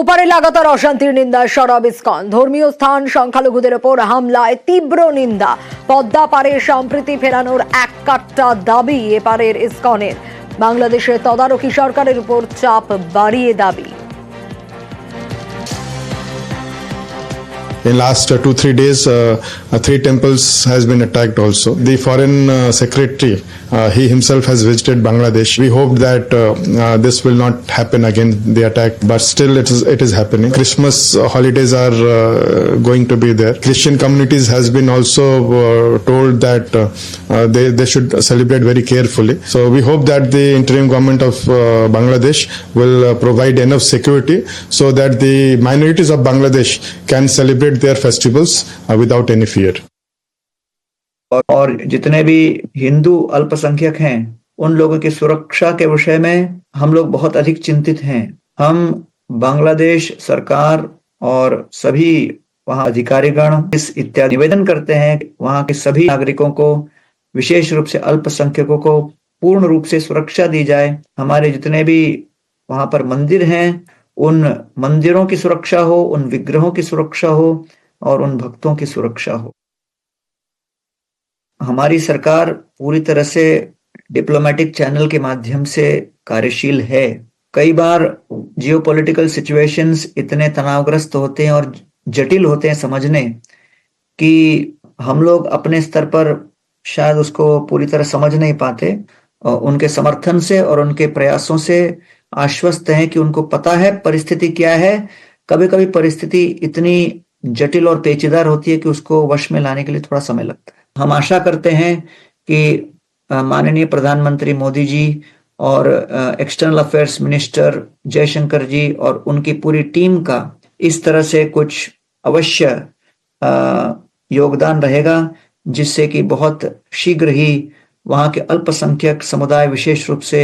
ওপারে লাগাতার অশান্তির নিন্দা, সরব ইস্কন। ধর্মীয় স্থান, সংখ্যালঘুদের ওপর হামলায় তীব্র নিন্দা। পদ্মা পারে সম্প্রীতি ফেরানোর এক কাট্টা দাবি এপারের ইস্কনের। বাংলাদেশের তদারকি সরকারের উপর চাপ বাড়িয়ে দাবি। In last uh, two three days, uh, uh, three temples has been attacked. Also, the foreign uh, secretary uh, he himself has visited Bangladesh. We hope that uh, this will not happen again. The attack, but still it is it is happening. Christmas holidays are going to be there. Christian communities has been also told that they they should celebrate very carefully. So we hope that the interim government of Bangladesh will provide enough security so that the minorities of Bangladesh can celebrate their festivals uh, without any fear. और, जितने भी हिंदू अल्पसंख्यक हैं उन लोगों की सुरक्षा के विषय में हम लोग बहुत अधिक चिंतित हैं हम बांग्लादेश सरकार और सभी वहाँ अधिकारीगण इस इत्यादि निवेदन करते हैं वहाँ के सभी नागरिकों को विशेष रूप से अल्पसंख्यकों को पूर्ण रूप से सुरक्षा दी जाए हमारे जितने भी वहाँ पर मंदिर हैं उन मंदिरों की सुरक्षा हो उन विग्रहों की सुरक्षा हो और उन भक्तों की सुरक्षा हो। हमारी सरकार पूरी तरह से डिप्लोमेटिक चैनल के माध्यम से कार्यशील है। कई बार जियोपॉलिटिकल सिचुएशंस इतने तनावग्रस्त होते हैं और जटिल होते हैं समझने कि हम लोग अपने स्तर पर शायद उसको पूरी तरह समझ नहीं पाते। उनके समर्थन से और उनके प्रयासों से आश्वस्त हैं कि उनको पता है परिस्थिति क्या है। कभी कभी परिस्थिति इतनी जटिल और पेचीदार होती है कि उसको वश में लाने के लिए थोड़ा समय लगता है। हम आशा करते हैं कि माननीय प्रधानमंत्री मोदी जी और external affairs minister Jaishankar ji और उनकी पूरी टीम का इस तरह से कुछ अवश्य योगदान रहेगा, जिससे कि बहुत शीघ्र ही वहाँ के अल्पसंख्यक समुदाय विशेष रूप से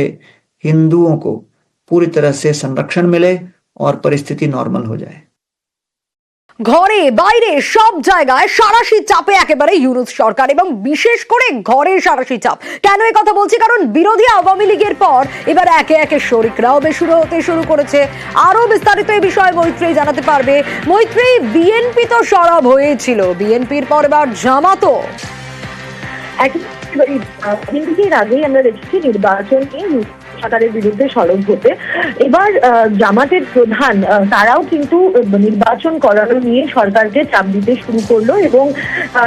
हिंदुओं को पूरी तरह से संरक्षण मिले और परिस्थिति नॉर्मल हो जाए। ঘরে, বাইরে, সব জায়গায় সারাশি চাপে একেবারে ইউনুস সরকার এবং বিশেষ করে ঘরে সারাশি চাপ। কেন এই কথা বলছি? কারণ বিরোধী আওয়ামী লীগের পর এবার একে একে শরিকরাও বেশুরু হতে শুরু করেছে। আরও বিস্তারিত এই বিষয়ে মৈত্রী জানাতে পারবে। মৈত্রী, বিএনপি তো সরব হয়েছিল। বিএনপির পর এবার জামাতো আগেই আমরা দেখেছি নির্বাচন নিয়ে সরকারের বিরুদ্ধে সরব হতে এবার জামাতের প্রধান তারাও কিন্তু নির্বাচন করানো নিয়ে সরকারকে চাপ দিতে শুরু করল এবং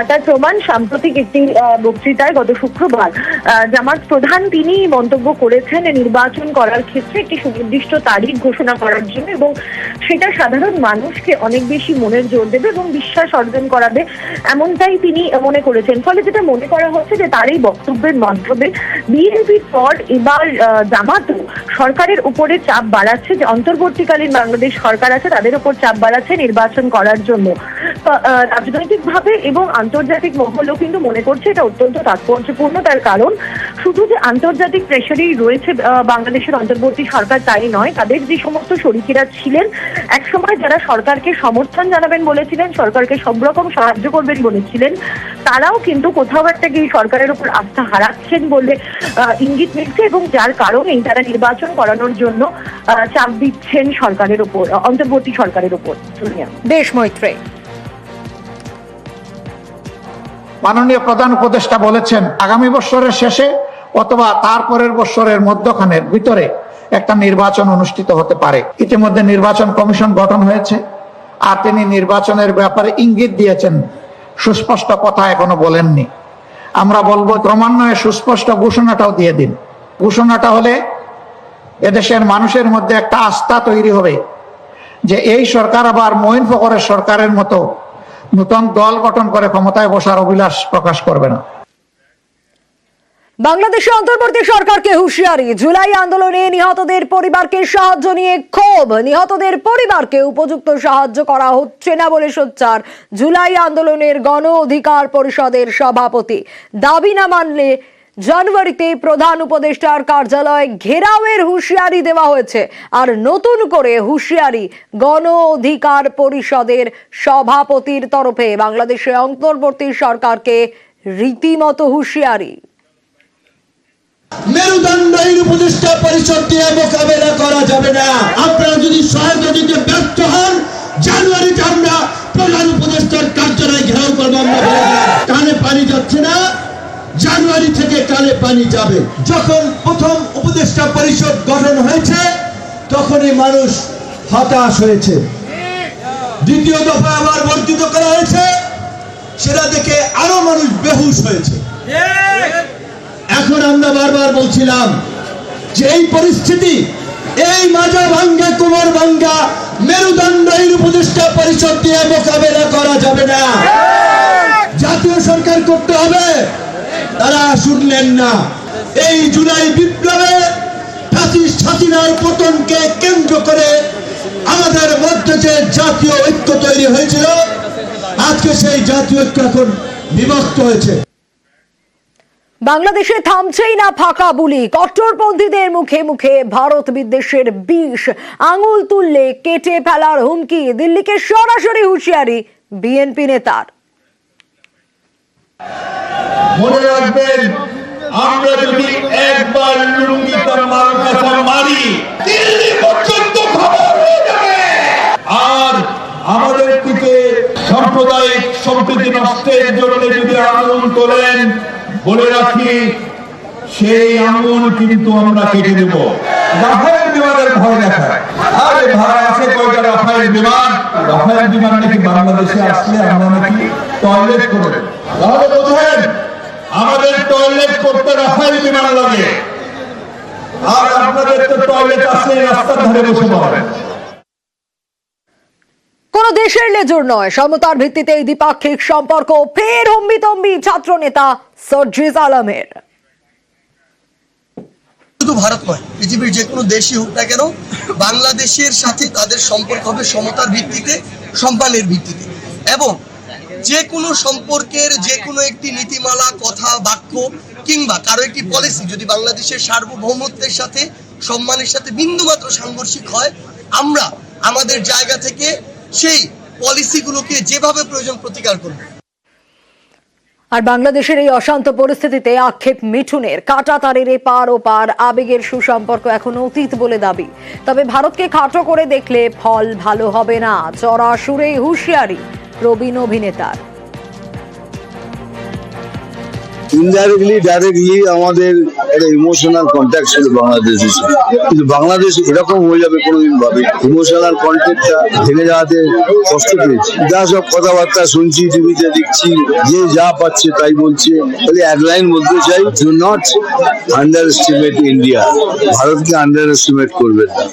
তার প্রমাণ সাম্প্রতিক একটি বক্তৃতায় গত শুক্রবার জামাত প্রধান তিনি মন্তব্য করেছেন নির্বাচন করার ক্ষেত্রে একটি সুনির্দিষ্ট তারিখ ঘোষণা করার জন্য এবং সেটা সাধারণ মানুষকে অনেক বেশি মনের জোর দেবে এবং বিশ্বাস অর্জন করাবে এমনটাই তিনি মনে করেছেন। ফলে যেটা মনে করা হচ্ছে যে তার এই বক্তব্যের মাধ্যমে বিএনপির পর এবার আহ, সরকারের উপরে চাপ বাড়াচ্ছে যে অন্তর্বর্তীকালীন বাংলাদেশ সরকার আছে তাদের উপর চাপ বাড়াচ্ছে নির্বাচন করার জন্য। রাজনৈতিক ভাবে এবং আন্তর্জাতিক মহলও কিন্তু মনে করছে এটা অত্যন্ত তাৎপর্যপূর্ণ। তার কারণ শুধু যে আন্তর্জাতিক প্রেশারেই রয়েছে বাংলাদেশের অন্তর্বর্তী সরকার তাই নয় তাদের যে সমস্ত শরিকেরা ছিলেন একসময় যারা সরকারকে সমর্থন জানাবেন বলেছিলেন সরকারকে সব রকম সাহায্য করবেন বলেছিলেন তারাও কিন্তু কোথাও একটা গিয়ে সরকারের উপর আস্থা হারাচ্ছেন বলে ইঙ্গিত মিলছে এবং যার কারণেই তারা নির্বাচন করানোর জন্য চাপ দিচ্ছেন সরকারের উপর অন্তর্বর্তী সরকারের উপর। বেশ মৈত্রী। মাননীয় প্রধান উপদেষ্টা বলেছেন আগামী বছরের শেষে অথবা তারপরের বছরের মধ্যখানের ভিতরে একটা নির্বাচন অনুষ্ঠিত হতে পারে। ইতিমধ্যে নির্বাচন কমিশন গঠন হয়েছে, আর তিনি নির্বাচনের ব্যাপারে ইঙ্গিত দিয়েছেন। সুস্পষ্ট কথা এখনও বলেননি। আমরা বলব, ক্রমান্বয়ে সুস্পষ্ট ঘোষণাটাও দিয়ে দিন। ঘোষণাটা হলে এদেশের মানুষের মধ্যে একটা আস্থা তৈরি হবে যে এই সরকার আবার মঈন ফকরের সরকারের মতো নতুন দল গঠন করে ক্ষমতায় বসার অভিলাষ প্রকাশ করবে না। বাংলাদেশে অন্তর্বর্তী সরকারকে হুঁশিয়ারি। জুলাই আন্দোলনে নিহতদের পরিবারকে সাহায্য নিয়ে ক্ষোভ। নিহতদের পরিবারকে উপযুক্ত সাহায্য করা হচ্ছে না বলে সোচ্চার জুলাই আন্দোলনের গণ অধিকার পরিষদের সভাপতি। দাবি না মানলে জানুয়ারিতে প্রধান উপদেষ্টার কার্যালয় ঘেরাওয়ের হুঁশিয়ারি দেওয়া হয়েছে আর নতুন করে হুঁশিয়ারি গণ অধিকার পরিষদের সভাপতির তরফে বাংলাদেশে অন্তর্বর্তী সরকারকে রীতিমতো হুঁশিয়ারি। মেরুদণ্ডহীন উপদেষ্টা পরিষদ দিয়ে মোকাবেলা করা যাবে না। আপনারা যদি সহায়তা দিতে ব্যর্থ হন, জানুয়ারিতে আমরা প্রধান উপদেষ্টার কার্যালয় ঘেরাও করব আমরা। কানে পানি যাচ্ছে না, জানুয়ারি থেকে কানে পানি যাবে। যখন প্রথম উপদেষ্টা পরিষদ গঠন হয়েছে, তখনই মানুষ হতাশ হয়েছে। দ্বিতীয় দফা আবার বর্ধিত করা হয়েছে, সেটা দেখে আরও মানুষ বেহুশ হয়েছে। এখন আমরা বারবার বলছিলাম যে এই পরিস্থিতি, এই মাজা ভাঙ্গা, কুমার ভাঙ্গা, মেরুদণ্ডহীন উপদেষ্টা পরিষদ দিয়ে মোকাবেলা করা যাবে না। জাতীয় সরকার করতে হবে, তারা শুনলেন না। এই জুলাই বিপ্লবে হাসিনার পতনকে কেন্দ্র করে আমাদের মধ্যে যে জাতীয় ঐক্য তৈরি হয়েছিল, আজকে সেই জাতীয় ঐক্য এখন বিভক্ত হয়েছে। বাংলাদেশে থামছেই না ফাঁকা বুলি। কট্টরপন্থীদের মুখে মুখে ভারত বিদ্বেষের বিষ। আঙুল তুললে কেটে ফেলার হুমকি, দিল্লিকে সরাসরি হুঁশিয়ারি বিএনপি নেতার। মনে রাখবেন, আমরা যদি একবার মারি দিল্লি পর্যন্ত খবর হয়ে যাবে। আর আমাদের সাম্প্রদায়িক সম্প্রীতি নষ্টের জন্য যদি আন্দোলন বলে রাখি, সেই আঙুল কিন্তু আমরা কেটে দেব রাফায়েল বিমানের ভয় আরে আছে কয়টা রাফায়েল বিমান? রাফায়েল বিমান নাকি বাংলাদেশে আসলে আমরা নাকি টয়লেট তাহলে আমাদের টয়লেট করতে রাফায়েল বিমান লাগে। আর আপনাদের তো টয়লেট আছে, রাস্তার ধারে বসে কোন দেশের লেজুর নয়, সমতার ভিত্তিতে এই দ্বিপাক্ষিক সম্পর্ক, ফের হম্বিতম্বি ছাত্র নেতা সর্জিজ আলমের। শুধু ভারত নয়, পৃথিবীর যে কোনো দেশই হোক না কেন, বাংলাদেশের সাথে তাদের সম্পর্ক হবে সমতার ভিত্তিতে, সম্মানের ভিত্তিতে। এবং যে কোনো সম্পর্কের যে কোনো একটি নীতিমালা, কথা, বাক্য, কিংবা কারও একটি পলিসি যদি বাংলাদেশের সার্বভৌমত্বের সাথে, সম্মানের সাথে বিন্দুমাত্র সাংঘর্ষিক হয়, আমরা আমাদের জায়গা থেকে সেই পলিসিগুলোকে যেভাবে প্রয়োজন প্রতিকার করব। আর বাংলাদেশের এই অশান্ত পরিস্থিতিতে আক্ষেপ মিঠুনের। কাটা তারের পার ও পার আবেগের সুসম্পর্ক এখন অতীত বলে দাবি। তবে ভারতকে খাটো করে দেখলে ফল ভালো হবে না। চড়া সুরে হুঁশিয়ারি প্রবীণ অভিনেতার। ইনডাইরেক্টলি ডাইরেক্টলি আমাদের একটা ইমোশনাল কন্ট্যাক্ট ছিল বাংলাদেশের সাথে কিন্তু বাংলাদেশ এরকম হয়ে যাবে কোনোদিন ভাবে। ইমোশনাল কন্ট্যাক্টটা ভেঙে যাওয়াতে কষ্ট পেয়েছি। যা সব কথাবার্তা শুনছি, টিভিতে দেখছি, যে যা পাচ্ছে তাই বলছে। তাহলে এক লাইন বলতে চাই do not underestimate India ভারতকে আন্ডার এস্টিমেট করবেন না।